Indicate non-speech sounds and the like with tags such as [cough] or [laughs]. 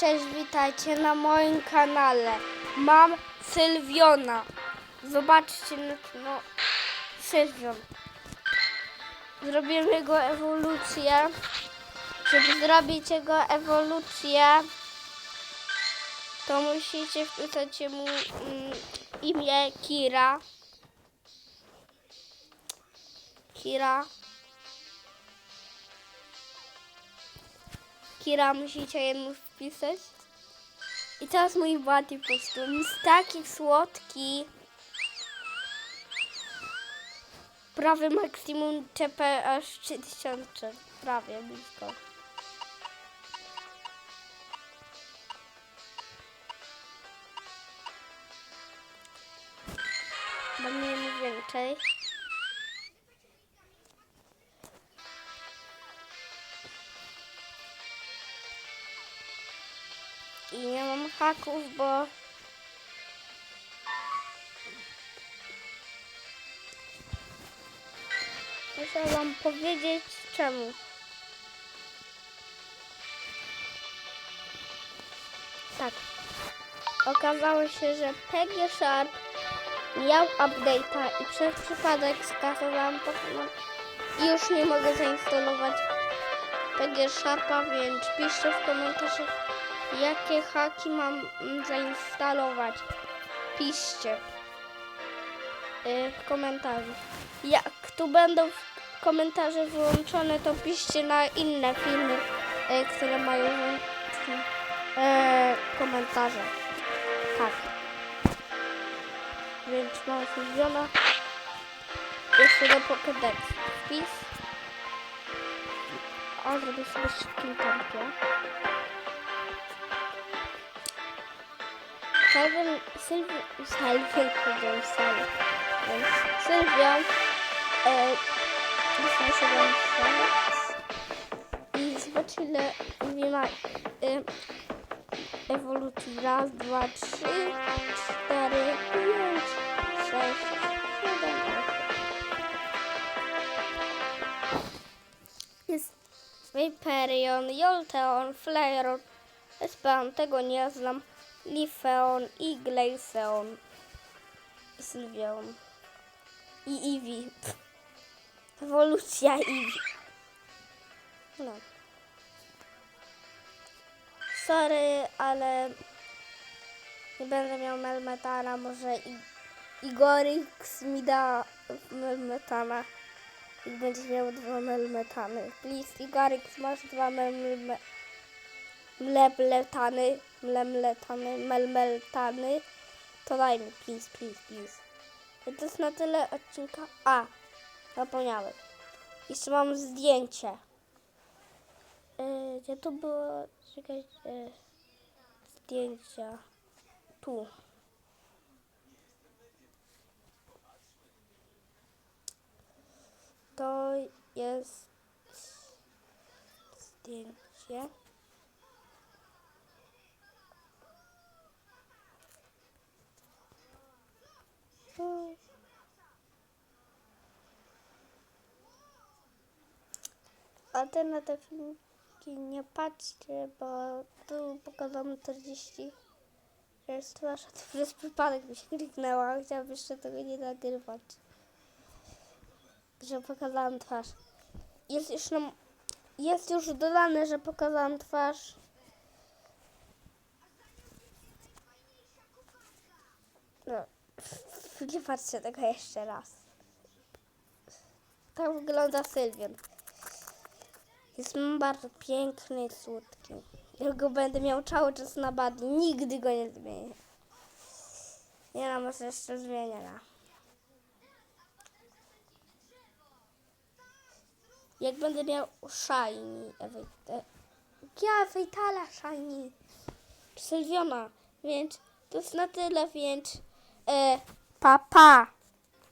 Cześć, witajcie na moim kanale. Mam Sylwiona. Zobaczcie, no, no Sylwion. Zrobiłem jego ewolucję. Żeby zrobić jego ewolucję, to musicie wpisać mu mm, imię Kira. Kira. Kira musicie jedno wpisać. I teraz mój body po prostu jest taki słodki. Prawie maksimum CP aż 3000. Prawie blisko. Damy więcej. I nie mam haków, bo muszę wam powiedzieć czemu. Tak. Okazało się, że PG Sharp miał update'a i przez przypadek skasowałam Pokémon i już nie mogę zainstalować PG Sharpa, więc piszcie w komentarzach jakie haki mam zainstalować. Piszcie y, w komentarzu. Jak tu będą komentarze wyłączone, to piszcie na inne filmy, y, które mają y, komentarze. Tak. Więc mam zrobiona. Jeszcze do Pokédex. Wpis. A zrobię sobie kilka Sylwian, Sylwian. Sylwian, e, sobie sobie i zobacz ile nie ma e, ewolucji. Raz, dwa, trzy, cztery, pięć, sześć, siedem, osiem. Jest Vaporeon, Jolteon, Flareon, Espeon, tego nie znam. Lifeon i Glaceon. Sylveon. I Eevee. [laughs] Ewolucja Eevee. No. Sorry, ale nie będę miał Melmetana. Może i Igorix mi da Melmetana. I będziesz miał dwa Melmetany. Please, Igorix, masz dwa Melmetany mlebletany, mlemletany, melmeltany, to daj mi, please, please, please. I to jest na tyle odcinka. A, zapomniałem. Jeszcze mam zdjęcie. Yy, gdzie to było? Czekaj, yy, zdjęcia. Tu. To jest zdjęcie. Na te filmiki nie patrzcie, bo tu pokazano 40 jest twarz, a to przez przypadek mi się kliknęła. Chciałam jeszcze tego nie nagrywać. Że pokazałam twarz. Jest już, nam, jest już dodane, że pokazałam twarz. No, nie patrzcie tego jeszcze raz. Tak wygląda Sylwian. Jest bardzo piękny i słodki. Ja go będę miał cały czas na bady. Nigdy go nie zmienię. Nie no, jeszcze zmienię. No. Jak będę miał shiny. E- Ja, Wejtala shiny. Sylwiona. Więc to jest na tyle, więc... E, pa, pa.